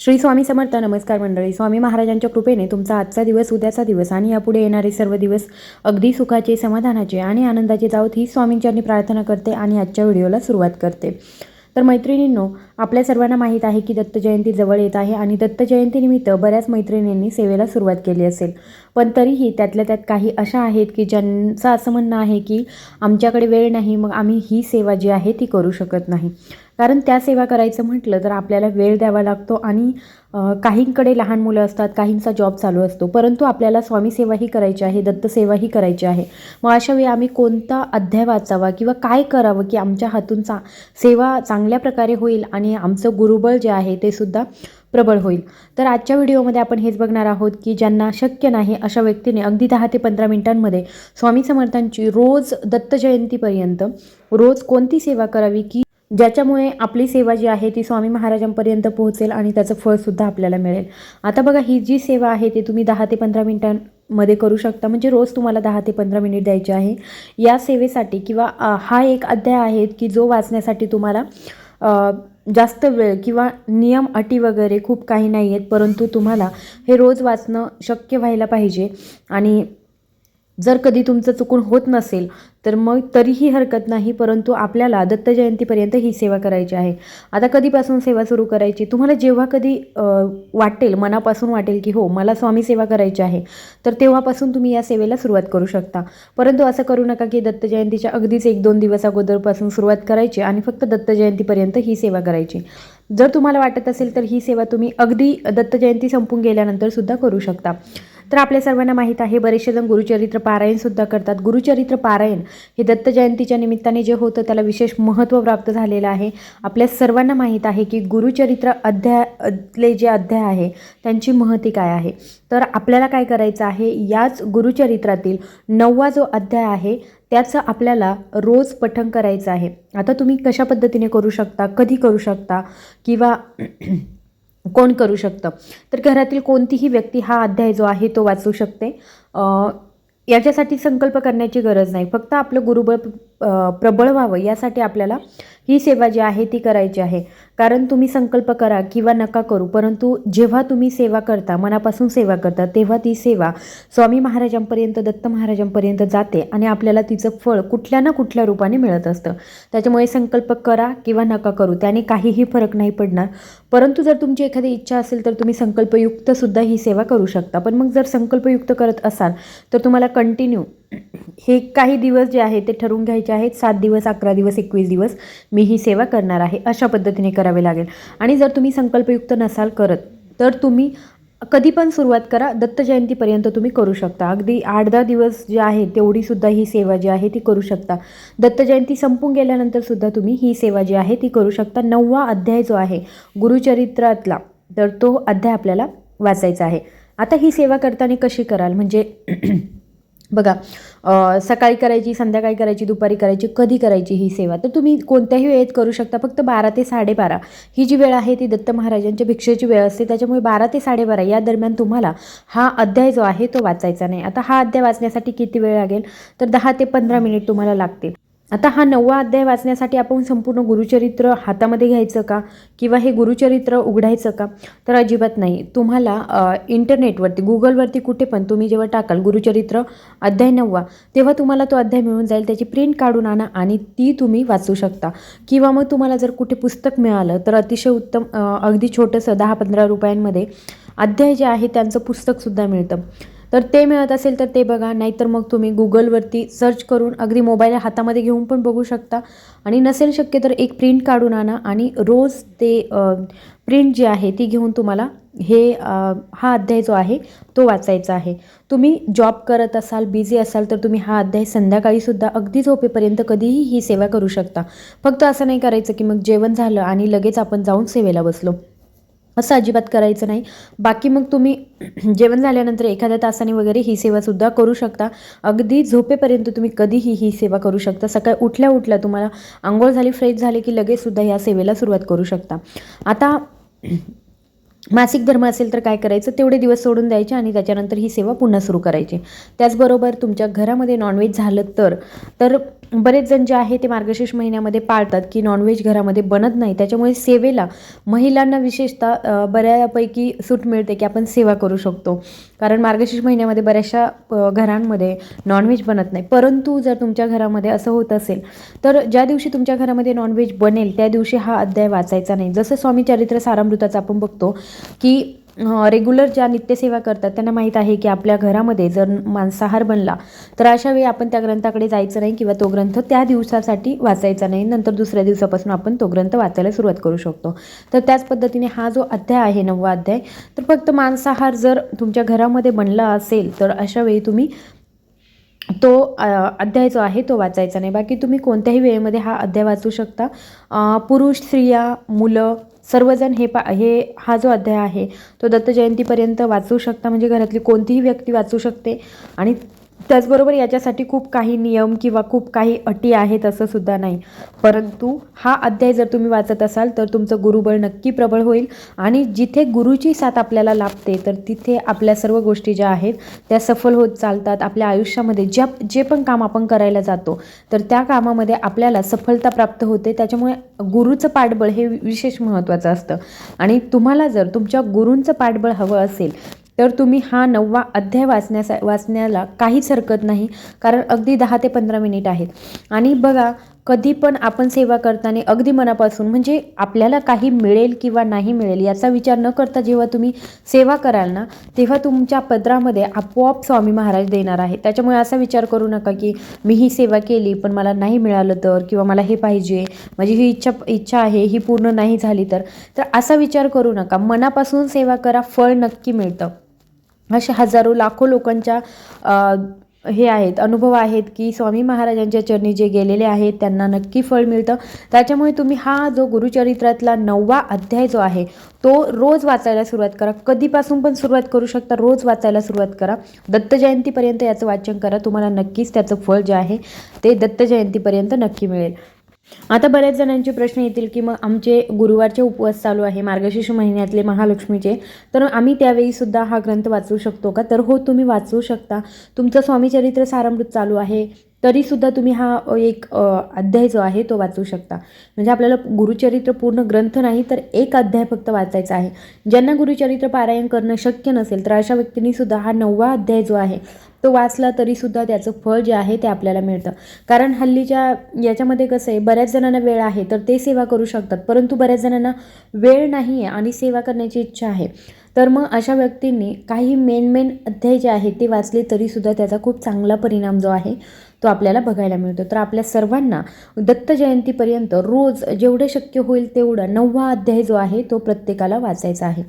श्री स्वामी समर्थ नमस्कार मंडळी. स्वामी महाराजांच्या कृपेने तुमचा आजचा दिवस उद्याचा दिवस आणि यापुढे येणारे सर्व दिवस अगदी सुखाचे समाधानाचे आणि आनंदाचे जावत ही स्वामींच्यांनी प्रार्थना करते आणि आजच्या व्हिडिओला सुरुवात करते. तर मैत्रिणींनो आपल्या सर्वांना माहीत आहे की दत्त जयंती जवळ येत आहे आणि दत्त जयंतीनिमित्त बऱ्याच मैत्रिणींनी सेवेला सुरुवात केली असेल. पण तरीही त्यातल्या त्यात काही अशा आहेत की ज्यांचं असं म्हणणं आहे की आमच्याकडे वेळ नाही मग आम्ही ही सेवा जी आहे ती करू शकत नाही. कारण त्या सेवा करायचं म्हटलं तर आपल्याला वेळ द्यावा लागतो आणि काहींकडे लहान मुलं असतात काहींचा जॉब चालू असतो. परंतु आपल्याला स्वामी सेवाही करायची आहे दत्त सेवाही करायची आहे. मग अशा वेळी आम्ही कोणता अध्याय वाचावा किंवा काय करावं की आमच्या हातून चा सेवा चांगल्या प्रकारे होईल आणि आमचं गुरुबळ जे आहे ते सुद्धा प्रबळ होईल. तर आजच्या व्हिडिओमध्ये आपण हेच बघणार आहोत की ज्यांना शक्य नाही अशा व्यक्तीने अगदी दहा ते पंधरा मिनिटांमध्ये स्वामी समर्थांची रोज दत्त जयंतीपर्यंत रोज कोणती सेवा करावी की ज्याच्यामुळे आपली सेवा जी आहे ती स्वामी महाराजांपर्यंत पोहोचेल आणि त्याचं फळसुद्धा आपल्याला मिळेल. आता बघा ही जी सेवा आहे ती तुम्ही दहा ते पंधरा मिनिटांमध्ये करू शकता. म्हणजे रोज तुम्हाला दहा ते पंधरा मिनिट द्यायचे आहे. या सेवेसाठी किंवा हा एक अध्याय आहे की जो वाचण्यासाठी तुम्हाला जास्त वेळ किंवा नियम अटी वगैरे खूप काही नाही आहेत परंतु तुम्हाला हे रोज वाचणं शक्य व्हायला पाहिजे. आणि जर कधी तुमचं चुकून होत नसेल तर मग तरीही हरकत नाही परंतु आपल्याला दत्त जयंतीपर्यंत ही सेवा करायची आहे. आता कधीपासून सेवा सुरू करायची? तुम्हाला जेव्हा कधी वाटेल मनापासून वाटेल की हो मला स्वामी सेवा करायची आहे तर तेव्हापासून तुम्ही या सेवेला सुरुवात करू शकता. परंतु असं करू नका की दत्त जयंतीच्या अगदीच एक दोन दिवस अगोदरपासून सुरुवात करायची आणि फक्त दत्त जयंतीपर्यंत ही सेवा करायची. जर तुम्हाला वाटत असेल तर ही सेवा तुम्ही अगदी दत्त जयंती संपून गेल्यानंतर सुद्धा करू शकता. तर आपल्या सर्वांना माहीत आहे बरेचसे जण गुरुचरित्र पारायणसुद्धा करतात. गुरुचरित्र पारायण हे दत्त जयंतीच्या निमित्ताने जे होतं त्याला विशेष महत्त्व प्राप्त झालेलं आहे. आपल्या सर्वांना माहीत आहे की गुरुचरित्र अध्यायातले जे अध्याय आहे त्यांची महती काय आहे? तर आपल्याला काय करायचं आहे? याच गुरुचरित्रातील नववा जो अध्याय आहे त्याचं आपल्याला रोज पठण करायचं आहे. आता तुम्ही कशा पद्धतीने करू शकता? कधी करू शकता? किंवा कोण करू शकतं? तर घरातील कोणतीही व्यक्ती हा अध्याय जो आहे तो वाचू शकते. याच्यासाठी संकल्प करण्याची गरज नाही. फक्त आपलं गुरुबळ प्रबळ व्हावं यासाठी आपल्याला ही सेवा जी आहे ती करायची आहे. कारण तुम्ही संकल्प करा किंवा नका करू परंतु जेव्हा तुम्ही सेवा करता मनापासून सेवा करता तेव्हा ती सेवा स्वामी महाराजांपर्यंत दत्त महाराजांपर्यंत जाते आणि आपल्याला तिचं फळ कुठल्या ना कुठल्या रूपाने मिळत असतं. त्याच्यामुळे संकल्प करा किंवा नका करू त्याने काहीही फरक नाही पडणार. परंतु जर तुमची एखादी इच्छा असेल तर तुम्ही संकल्पयुक्तसुद्धा ही सेवा करू शकता. पण मग जर संकल्पयुक्त करत असाल तर तुम्हाला कंटिन्यू हे काही दिवस जे आहे ते ठरवून घ्यायचे आहेत. सात दिवस अकरा दिवस एकवीस दिवस मी ही सेवा करणार आहे. अशा पद्धतीने करावे लागेल. आणि जर तुम्ही संकल्पयुक्त नसाल करत तर तुम्ही कधी पण सुरुवात करा. दत्त जयंतीपर्यंत तुम्ही करू शकता. अगदी आठ दहा दिवस जे आहे तेवढीसुद्धा ही सेवा जी आहे ती करू शकता. दत्त जयंती संपून गेल्यानंतरसुद्धा तुम्ही ही सेवा जी आहे ती करू शकता. नववा अध्याय जो आहे गुरुचरित्रातला तर तो अध्याय आपल्याला वाचायचा आहे. आता ही सेवा करताना कशी कराल? म्हणजे बघा सकाळी करायची संध्याकाळी करायची दुपारी करायची कधी करायची ही सेवा. तर तुम्ही कोणत्याही वेळेत करू शकता फक्त बारा ते साडेबारा. ही जी वेळ आहे ती दत्त महाराजांच्या भिक्षेची वेळ असते. त्याच्यामुळे बारा ते साडेबारा या दरम्यान तुम्हाला हा अध्याय जो आहे तो वाचायचा नाही. आता हा अध्याय वाचण्यासाठी किती वेळ लागेल? तर दहा ते पंधरा मिनिट तुम्हाला लागतील. आता हा नववा अध्याय वाचण्यासाठी आपण संपूर्ण गुरुचरित्र हातामध्ये घ्यायचं का? किंवा हे गुरुचरित्र उघडायचं का? तर अजिबात नाही. तुम्हाला इंटरनेटवरती गुगलवरती कुठे पण तुम्ही जेव्हा टाकाल गुरुचरित्र अध्याय नववा तेव्हा तुम्हाला तो अध्याय मिळून जाईल त्याची प्रिंट काढून आणा आणि ती तुम्ही वाचू शकता. किंवा मग तुम्हाला जर कुठे पुस्तक मिळालं तर अतिशय उत्तम अगदी छोटंसं दहा पंधरा रुपयांमध्ये अध्याय जे आहे त्यांचं पुस्तकसुद्धा मिळतं. तर ते मिळत असेल तर ते बघा. नाहीतर मग तुम्ही गुगलवरती सर्च करून अगदी मोबाईल हातामध्ये घेऊन पण बघू शकता. आणि नसेल शक्य तर एक प्रिंट काढून आणा आणि रोज ते प्रिंट जी आहे ती घेऊन तुम्हाला हे हा अध्याय जो आहे तो वाचायचा आहे. तुम्ही जॉब करत असाल बिझी असाल तर तुम्ही हा अध्याय संध्याकाळीसुद्धा अगदी झोपेपर्यंत कधीही ही सेवा करू शकता. फक्त असं नाही करायचं की मग जेवण झालं आणि लगेच आपण जाऊन सेवेला बसलो. असं अजिबात करायचं नाही. बाकी मग तुम्ही जेवण झाल्यानंतर एखाद्या तासाने वगैरे ही सेवासुद्धा करू शकता. अगदी झोपेपर्यंत तुम्ही कधीही ही सेवा करू शकता. सकाळी उठल्या उठल्या तुम्हाला आंघोळ झाली फ्रेश झाली की लगेचसुद्धा या सेवेला सुरुवात करू शकता. आता मासिक धर्म असेल तर काय करायचं? तेवढे दिवस सोडून द्यायचे आणि त्याच्यानंतर ही सेवा पुन्हा सुरू करायची. त्याचबरोबर तुमच्या घरामध्ये नॉनव्हेज झालं तर तर बरेच जण जे आहे ते मार्गशीर्ष महिन्यामध्ये पाळतात की नॉनव्हेज घरामध्ये बनत नाही. त्याच्यामुळे सेवेला महिलांना विशेषतः बऱ्यापैकी सूट मिळते की आपण सेवा करू शकतो. कारण मार्गशीर्ष महिन्यामध्ये बऱ्याचशा घरांमध्ये नॉनव्हेज बनत नाही. परंतु जर तुमच्या घरामध्ये असं होत असेल तर ज्या दिवशी तुमच्या घरामध्ये नॉनव्हेज बनेल त्या दिवशी हा अध्याय वाचायचा नाही. जसं स्वामी चरित्र सारामृताचं आपण बघतो की रेग्युलर ज्या नित्यसेवा करतात त्यांना माहीत आहे की आपल्या घरामध्ये जर मांसाहार बनला तर अशा वेळी आपण त्या ग्रंथाकडे जायचं नाही किंवा तो ग्रंथ त्या दिवसासाठी वाचायचा नाही. नंतर दुसऱ्या दिवसापासून आपण तो ग्रंथ वाचायला सुरुवात करू शकतो. तर त्याच पद्धतीने हा जो अध्याय आहे नववा अध्याय तर फक्त मांसाहार जर तुमच्या घरामध्ये बनला असेल तर अशा वेळी तुम्ही तो अध्याय जो आहे तो वाचायचा नाही. बाकी तुम्ही कोणत्याही वेळेमध्ये हा अध्याय वाचू शकता. पुरुष स्त्रिया मुलं सर्वजण हे पा हे हा जो अध्याय आहे तो दत्त जयंतीपर्यंत वाचू शकता. म्हणजे घरातली कोणतीही व्यक्ती वाचू शकते. आणि त्याचबरोबर याच्यासाठी खूप काही नियम किंवा खूप काही अटी आहेत असं सुद्धा नाही. परंतु हा अध्याय जर तुम्ही वाचत असाल तर तुमचं गुरुबळ नक्की प्रबळ होईल आणि जिथे गुरुची साथ आपल्याला लाभते तर तिथे आपल्या सर्व गोष्टी ज्या आहेत त्या सफल होत चालतात. आपल्या आयुष्यामध्ये ज्या जे पण काम आपण करायला जातो तर त्या कामामध्ये आपल्याला सफलता प्राप्त होते. त्याच्यामुळे गुरुचं पाठबळ हे विशेष महत्त्वाचं असतं. आणि तुम्हाला जर तुमच्या गुरूंचं पाठबळ हवं असेल तर तुम्ही हा नववा अध्याय वाचण्यासा वाचण्याला काहीच हरकत नाही कारण अगदी दहा ते पंधरा मिनिट आहेत. आणि बघा कधी पण आपण सेवा करताना अगदी मनापासून म्हणजे आपल्याला काही मिळेल किंवा नाही मिळेल याचा विचार न करता जेव्हा तुम्ही सेवा कराल ना तेव्हा तुमच्या पदरामध्ये आपोआप स्वामी महाराज देणार आहे त्याच्यामुळे असा विचार करू नका की मी ही सेवा केली पण मला नाही मिळालं तर किंवा मला हे पाहिजे माझी ही इच्छा इच्छा आहे ही पूर्ण नाही झाली तर. तर असा विचार करू नका. मनापासून सेवा करा फळ नक्की मिळतं. असे हजारो लाखो लोकांच्या हे आहेत अनुभव आहेत की स्वामी महाराजांच्या चरणी जे गेलेले आहेत त्यांना नक्की फळ मिळतं. त्याच्यामुळे तुम्ही हा जो गुरुचरित्रातला नववा अध्याय जो आहे तो रोज वाचायला सुरुवात करा. कधीपासून पण सुरुवात करू शकता रोज वाचायला सुरुवात करा. दत्त जयंतीपर्यंत याचं वाचन करा. तुम्हाला नक्कीच त्याचं फळ जे आहे ते दत्त जयंतीपर्यंत नक्की मिळेल. आता बऱ्याच जणांचे प्रश्न येतील की मग आमचे गुरुवारचे उपवास चालू आहे मार्गशीर्ष महिन्यातले महालक्ष्मीचे. तर आम्ही त्यावेळी सुद्धा हा ग्रंथ वाचू शकतो का? तर हो तुम्ही वाचू शकता. तुमचं स्वामीचरित्र सारामृत चालू आहे तरीसुद्धा तुम्ही हा एक अध्याय जो आहे तो वाचू शकता. म्हणजे आपल्याला गुरुचरित्र पूर्ण ग्रंथ नाही तर एक अध्याय फक्त वाचायचा आहे. ज्यांना गुरुचरित्र पारायण करणं शक्य नसेल तर अशा व्यक्तींनी सुद्धा हा नववा अध्याय जो आहे तो वाचला तरीसुद्धा त्याचं फळ जे आहे ते आपल्याला मिळतं. कारण हल्लीच्या याच्यामध्ये कसं आहे बऱ्याच जणांना वेळ आहे तर ते सेवा करू शकतात. परंतु बऱ्याच जणांना वेळ नाही आहे आणि सेवा करण्याची इच्छा आहे. तर मग अशा व्यक्तींनी काही मेन मेन अध्याय जे आहेत ते वाचले तरीसुद्धा त्याचा खूप चांगला परिणाम जो आहे तो आपल्याला बघायला मिळतो. तर आपल्या सर्वांना दत्त जयंतीपर्यंत रोज जेवढं शक्य होईल तेवढं नववा अध्याय जो आहे तो प्रत्येकाला वाचायचा आहे.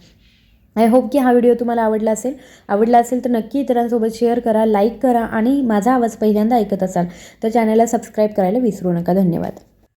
आय होप की हा व्हिडिओ तुम्हाला आवडला असेल. आवडला असेल तर नक्की इतरांसोबत शेअर करा लाईक करा आणि माझा आवाज पहिल्यांदा ऐकत असाल तर चॅनलला सबस्क्राईब करायला विसरू नका. धन्यवाद.